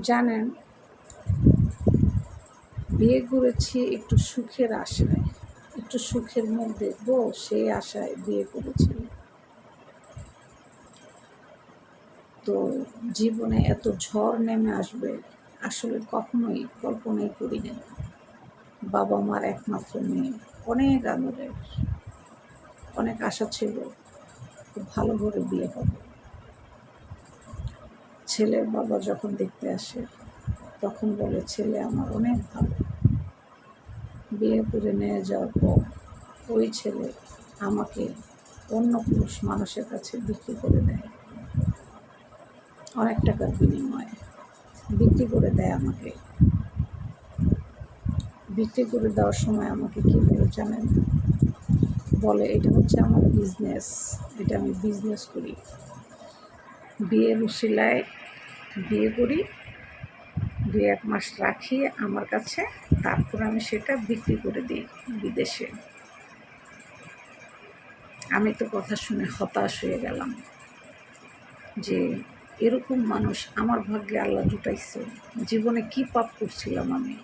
জানেন, বিয়ে করেছি একটু সুখের আশায়। একটু সুখের মুখ দেখব, সেই আশায় বিয়ে করেছি। তো জীবনে এত ঝড় নেমে আসবে, আসলে কখনোই কল্পনাই করিনি বাবা মার একমাত্র মেয়ে, অনেক আদরের, অনেক আশা ছিল, খুব ভালো করে বিয়ে হবে। ছেলের বাবা যখন দেখতে আসে, তখন বলে, ছেলে আমার অনেক ভালো। বিয়ে করে নিয়ে যাওয়ার পর ওই ছেলে আমাকে অন্য পুরুষ মানুষের কাছে বিক্রি করে দেয়। অনেক টাকার বিনিময়ে বিক্রি করে দেয় আমাকে। বিক্রি করে দেওয়ার সময় আমাকে কী বলে জানেন? বলে, এটা হচ্ছে আমার বিজনেস এটা আমি বিজনেস করি। বিয়ের উশিলায় বিয়ে করি, দুই এক মাস রাখি আমার কাছে, তারপর আমি সেটা বিক্রি করে দিই বিদেশে। আমি তো কথা শুনে হতাশ হয়ে গেলাম যে এরকম মানুষ আমার ভাগ্যে আল্লাহ জুটাইছে, জীবনে কি পাপ করছিলাম আমি?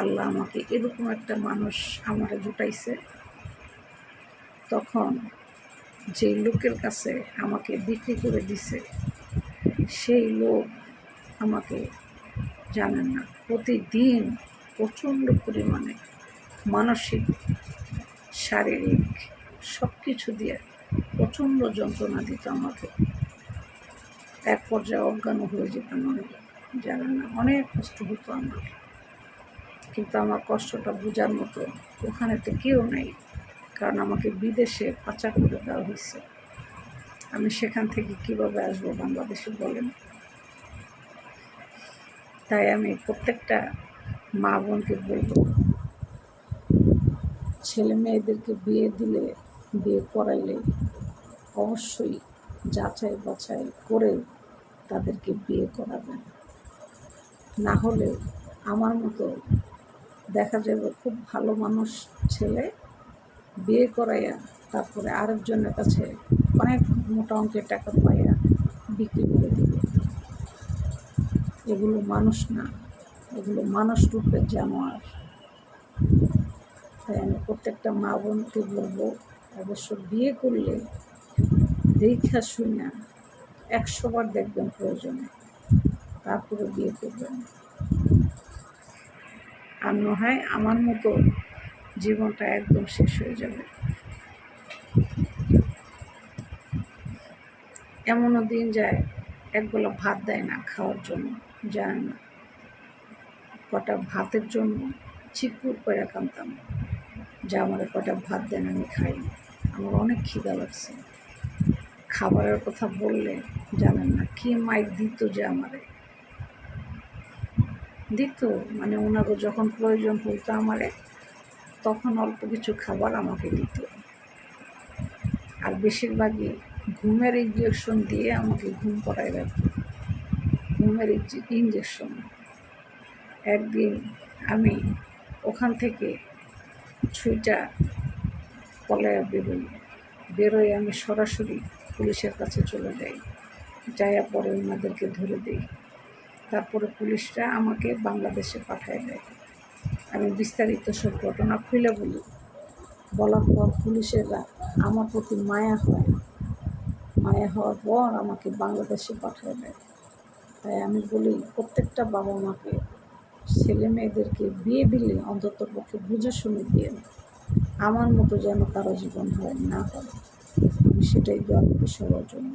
আল্লাহ আমাকে এরকম একটা মানুষ আমারে জুটাইছে। তখন যে লোকের কাছে আমাকে বিক্রি করে দিছে সেই লোক আমাকে জানেন না। প্রতিদিন প্রচণ্ড পরিমাণে মানসিক, শারীরিক সব কিছু দিয়ে প্রচণ্ড যন্ত্রণা দিত আমাকে। এক পর্যায়ে অজ্ঞান হয়ে যেতাম আমি। জানেন না, অনেক কষ্ট হতো আমার। কিন্তু আমার কষ্টটা বোঝার মতো ওখানে তো কেউ নেই। কারণ আমাকে বিদেশে পাচার করে দেওয়া হয়েছে। আমি সেখান থেকে কীভাবে আসব বাংলাদেশে বলেন? তাই আমি প্রত্যেকটা মা বোনকে বলব, ছেলে মেয়েদেরকে বিয়ে দিলে, বিয়ে করাইলে অবশ্যই যাচাই বাছাই করে তাদেরকে বিয়ে করাবেন। না হলে আমার মতো দেখা যাবে খুব ভালো মানুষ ছেলে বিয়ে করাইয়া তারপরে আরেকজনের কাছে অনেক মোটা অঙ্কের টাকা পাইয়া বিক্রি করে দিবে। এগুলো মানুষ না, এগুলো মানুষ রূপের জানোয়ার। তাই আমি প্রত্যেকটা মা বোনকে বলব, অবশ্য বিয়ে করলে দেখা শুনে একশোবার দেখবেন প্রয়োজনে, তারপরে বিয়ে করবেন। আর নয়, আমার মতো জীবনটা একদম শেষ হয়ে যাবে। এমনও দিন যায় একবেলা ভাত দেয় না খাওয়ার জন্য জানে না। কটা ভাতের জন্য চিকুর করে কামতাম যা আমার কটা ভাত দেন আমি খাই আমার অনেক খিদা লাগছে। খাবারের কথা বললে জানেন না, কি মাইক দিত যে আমারে। দিত মানে ওনাকে যখন প্রয়োজন হতো আমারে, তখন অল্প কিছু খাবার আমাকে দিত। আর বেশিরভাগই ঘুমের ইঞ্জেকশন দিয়ে আমাকে ঘুম করাই রাখত ঘুমের ইঞ্জেকশন একদিন আমি ওখান থেকে ছুইটা পলায়া বেরোই। বেরোয় আমি সরাসরি পুলিশের কাছে চলে যাই। যাইয়া পরে ওনাদেরকে ধরে দিই। তারপরে পুলিশরা আমাকে বাংলাদেশে পাঠায় দেয়। আমি বিস্তারিত সব ঘটনা খুলে বলি। বলার পর পুলিশেরা আমার প্রতি মায়া হয়। মায়া হওয়ার পর আমাকে বাংলাদেশে পাঠিয়ে দেয়। তাই আমি বলি, প্রত্যেকটা বাবা মাকে ছেলে মেয়েদেরকে বিয়ে দিলে অন্তত পক্ষে বুঝে শুনে দিয়ে আমার মতো যেন তারা জীবন হয় না হয় আমি সেটাই দোয়া করি সবার জন্য।